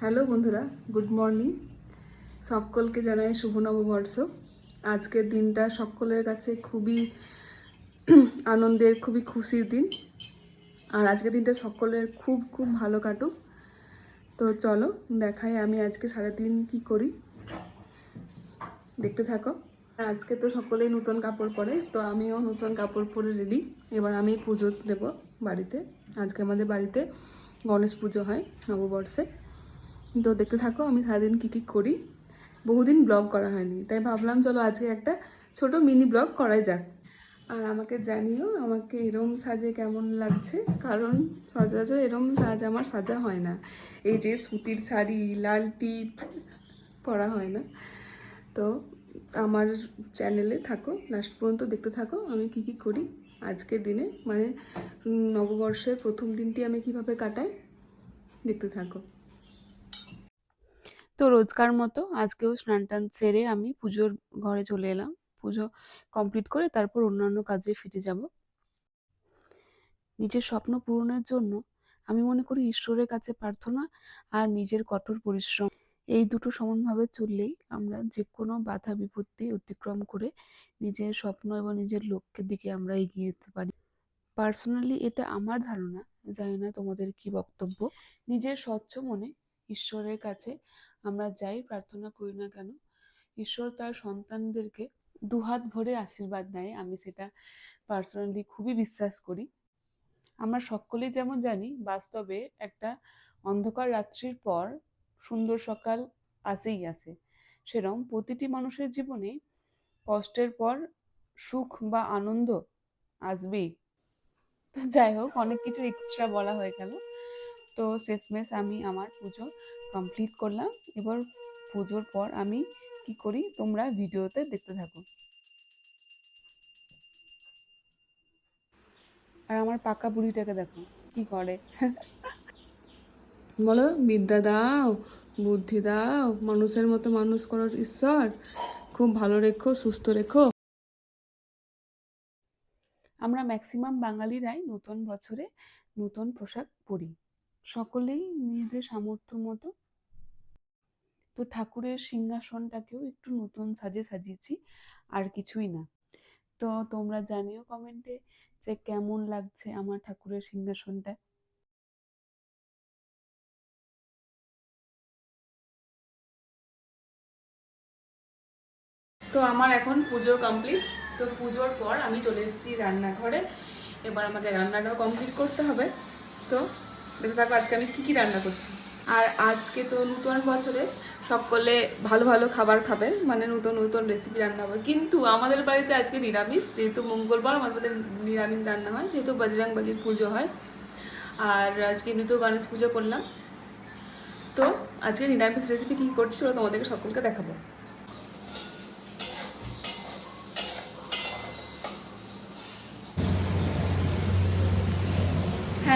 Hello বন্ধুরা, good morning. সকলকে জানাই শুভ নববর্ষ। আজকের দিনটা সকলের কাছে খুবই আনন্দের, খুবই খুশির দিন। আর আজকের দিনটা সকলের খুব খুব ভালো কাটুক। তো চলো, দেখাই আমি আজকে সারাদিন কি করি। দেখতে থাকো। আজকে তো সকলেই নতুন কাপড় পরে, তো আমিও নতুন কাপড় পরে রেডি এবার আমি পুজো দেব বাড়িতে। আজকে আমাদের বাড়িতে গণেশ পুজো হয় নববর্ষে। তো দেখতে থাকো, আমি সারাদিন কী কী করি। বহুদিন ব্লগ করা হয়নি, তাই ভাবলাম চলো আজকে একটা ছোট মিনি ব্লগ করাই যাক। আর আমাকে জানিও, আমাকে এরম সাজে কেমন লাগছে? কারণ সচরাচর এরম সাজ আমার সাজা হয় না। এই যে সুতির শাড়ি, লাল টিপ পরা হয় না। তো আমার চ্যানেলে থাকো লাস্ট পর্যন্ত দেখতে থাকো, আমি কি কি করি আজকের দিনে। মানে নববর্ষের প্রথম দিনটি আমি কীভাবে কাটাই, দেখতে থাকো। তো রোজকার মতো আজকেও স্নান টান সেরে আমি পুজোর ঘরে চলে এলাম। পুজো কমপ্লিট করে তারপর অন্যান্য কাজে ফিরে যাব। নিজের স্বপ্ন পূরণের জন্য আমি মনে করি ঈশ্বরের কাছে প্রার্থনা আর নিজের কঠোর পরিশ্রম এই দুটো সমানভাবে চললেই আমরা যে কোনো বাধা বিপত্তি অতিক্রম করে নিজের স্বপ্ন এবং নিজের লক্ষ্যের দিকে আমরা এগিয়ে যেতে পারি। পার্সোনালি এটা আমার ধারণা, জানি না তোমাদের কি বক্তব্য। নিজের স্বচ্ছ মনে ঈশ্বরের কাছে আমরা যাই, প্রার্থনা করি না কেন? ঈশ্বর তার সন্তানদেরকে দুহাত ভরে আশীর্বাদ দেয়। আমি সেটা পার্সোনালি খুবই বিশ্বাস করি। আমরা সকলেই যেমন জানি, বাস্তবে একটা অন্ধকার রাত্রির পর সুন্দর সকাল আসেই আসে। সেরম প্রতিটি মানুষের জীবনে কষ্টের পর সুখ বা আনন্দ আসবেই। তো যাই হোক, অনেক কিছু এক্সট্রা বলা হয়ে গেল। তো শেষমেশ আমি আমার পুজো কমপ্লিট করলাম। এবার পুজোর পর আমি কি করি? তোমরা ভিডিওতে দেখতে থাকো। আর আমার পাকা বুড়িটাকে দেখো কি করে? বলো বিদ্যা দাও বুদ্ধি দাও মানুষের মতো মানুষ করার ঈশ্বর। খুব ভালো রেখো সুস্থ রেখো। আমরা ম্যাক্সিমাম বাঙালিরাই নতুন বছরে নতুন পোশাক পরি। সকলেই নিজেদের সামর্থ্য মতো। তো ঠাকুরের সিংহাসনটাকেও একটু নতুন সাজে সাজিয়েছি, আর কিছুই না। তো তোমরা জানিও কমেন্টে যে কেমন লাগছে আমার ঠাকুরের সিংহাসনটা। তো আমার এখন পুজো কমপ্লিট তো পুজোর পর আমি চলে এসেছি রান্নাঘরে। এবার আমাকে রান্নাটাও কমপ্লিট করতে হবে। তো দেখতে থাকো আজকে আমি কী কী রান্না করছি? আর আজকে তো নতুন বছরে সকলে ভালো ভালো খাবার খাবেন মানে নতুন নতুন রেসিপি রান্না হবে। কিন্তু আমাদের বাড়িতে আজকে নিরামিষ, যেহেতু মঙ্গলবার আমাদের নিরামিষ রান্না হয়, যেহেতু বজরং বলির পুজো হয়। আর আজকে এমনিতেও গণেশ পুজো করলাম। তো আজকে নিরামিষ রেসিপি কী করছি সেটা তোমাদেরকে সকলকে দেখাবো।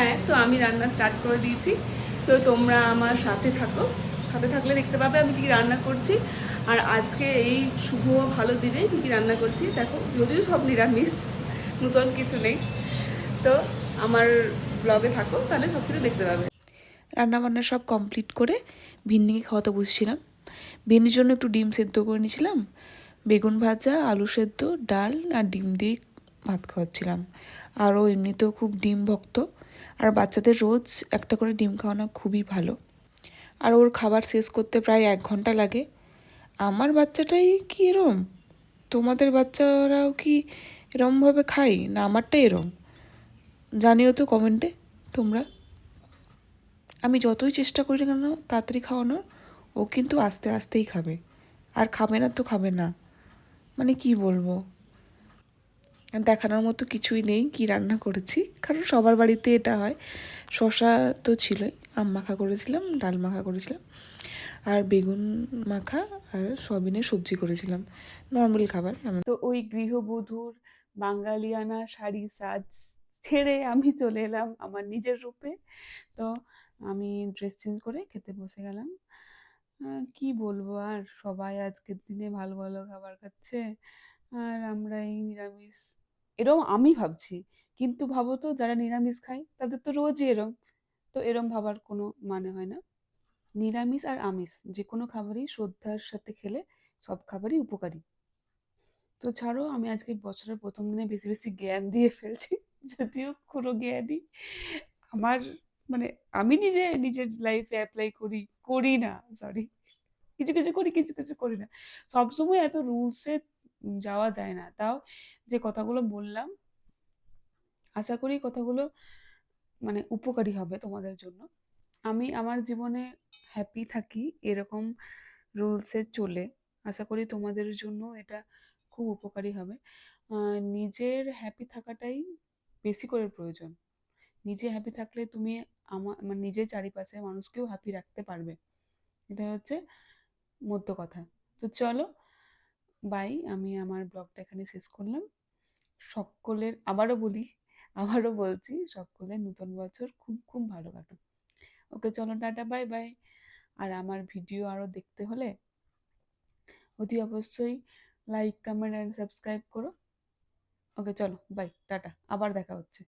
হ্যাঁ তো আমি রান্না স্টার্ট করে দিয়েছি। তো তোমরা আমার সাথে থাকো। সাথে থাকলে দেখতে পাবে আমি কী রান্না করছি। আর আজকে এই শুভ ভালো দিনে কী কী রান্না করছি, দেখো, যদিও সব নিরামিষ, নতুন কিছু নেই। তো আমার ব্লগে থাকো, তাহলে সব কিছু দেখতে পাবে। রান্নাবান্না সব কমপ্লিট করে ভিন্নিকে খাওয়াতে বসছিলাম। ভিন্নির জন্য একটু ডিম সেদ্ধ করে নিয়েছিলাম। বেগুন ভাজা, আলু সেদ্ধ, ডাল আর ডিম দিয়ে ভাত খাওয়াচ্ছিলাম। আরও এমনিতেও খুব ডিম ভক্ত। আর বাচ্চাদের রোজ একটা করে ডিম খাওয়ানো খুবই ভালো। আর ওর খাবার শেষ করতে প্রায় এক ঘণ্টা লাগে। আমার বাচ্চাটাই কি এরম? তোমাদের বাচ্চারাও কি এরমভাবে খাই না আমারটাই এরম? জানিও তো কমেন্টে, তোমরা। আমি যতই চেষ্টা করি কেন, তাড়াতাড়ি খাওয়ানোর, ও কিন্তু আস্তে আস্তেই খাবে। আর খাবে না তো খাবে না। মানে কি বলব? দেখানোর মতো কিছুই নেই কি রান্না করেছি। কারণ সবার বাড়িতে এটা হয়। শশা তো ছিলই, আম মাখা করেছিলাম, ডাল মাখা করেছিলাম, আর বেগুন মাখা আর সয়াবিনের সবজি করেছিলাম। নর্মাল খাবার। তো ওই গৃহবধূর বাঙালিয়ানা শাড়ি, সাজ ছেড়ে আমি চলে এলাম আমার নিজের রূপে। তো আমি ড্রেস চেঞ্জ করে খেতে বসে গেলাম। কি বলব আর? সবাই আজকের দিনে ভালো ভালো খাবার খাচ্ছে। আর আমরা এই নিরামিষ। এরম আমি ভাবছি। কিন্তু ভাবো তো যারা নিরামিষ খায়, তাদের তো রোজই এরম। তো এরম ভাবার কোনো মানে হয় না। নিরামিষ আর আমিষ যে কোনো খাবারই শ্রদ্ধার সাথে খেলে সব খাবারই উপকারী। তো ছাড়ো, আমি আজকে বছরের প্রথম দিনে বেশি বেশি জ্ঞান দিয়ে ফেলছি, যদিও কোনো জ্ঞানই আমার মানে আমি নিজে নিজের লাইফে অ্যাপ্লাই করি করি না সরি কিছু কিছু করি, কিছু কিছু করি না। সবসময় এত রুলসে যাওয়া যায় না। তাও যে কথাগুলো বললাম, আশা করি কথাগুলো মানে উপকারী হবে তোমাদের জন্য। আমি আমার জীবনে হ্যাপি থাকি এরকম রুলসে চলে। আশা করি তোমাদের জন্য এটা খুব উপকারী হবে। নিজের হ্যাপি থাকাটাই বেশি করে প্রয়োজন। নিজে হ্যাপি থাকলে তুমি আমার মানে নিজের চারিপাশে মানুষকেও হ্যাপি রাখতে পারবে। এটা হচ্ছে মধ্য কথা। তো চলো বাই, আমি আমার ব্লগটা এখানে শেষ করলাম। সকলের, আবারও বলি, আবারও বলছি, সকলের নতুন বছর খুব খুব ভালো কাটুক। ওকে, চলো, টাটা, বাই বাই। আর আমার ভিডিও আরও দেখতে হলে অতি অবশ্যই লাইক কমেন্ট অ্যান্ড সাবস্ক্রাইব করো। ওকে, চলো, বাই, টাটা, আবার দেখা হচ্ছে।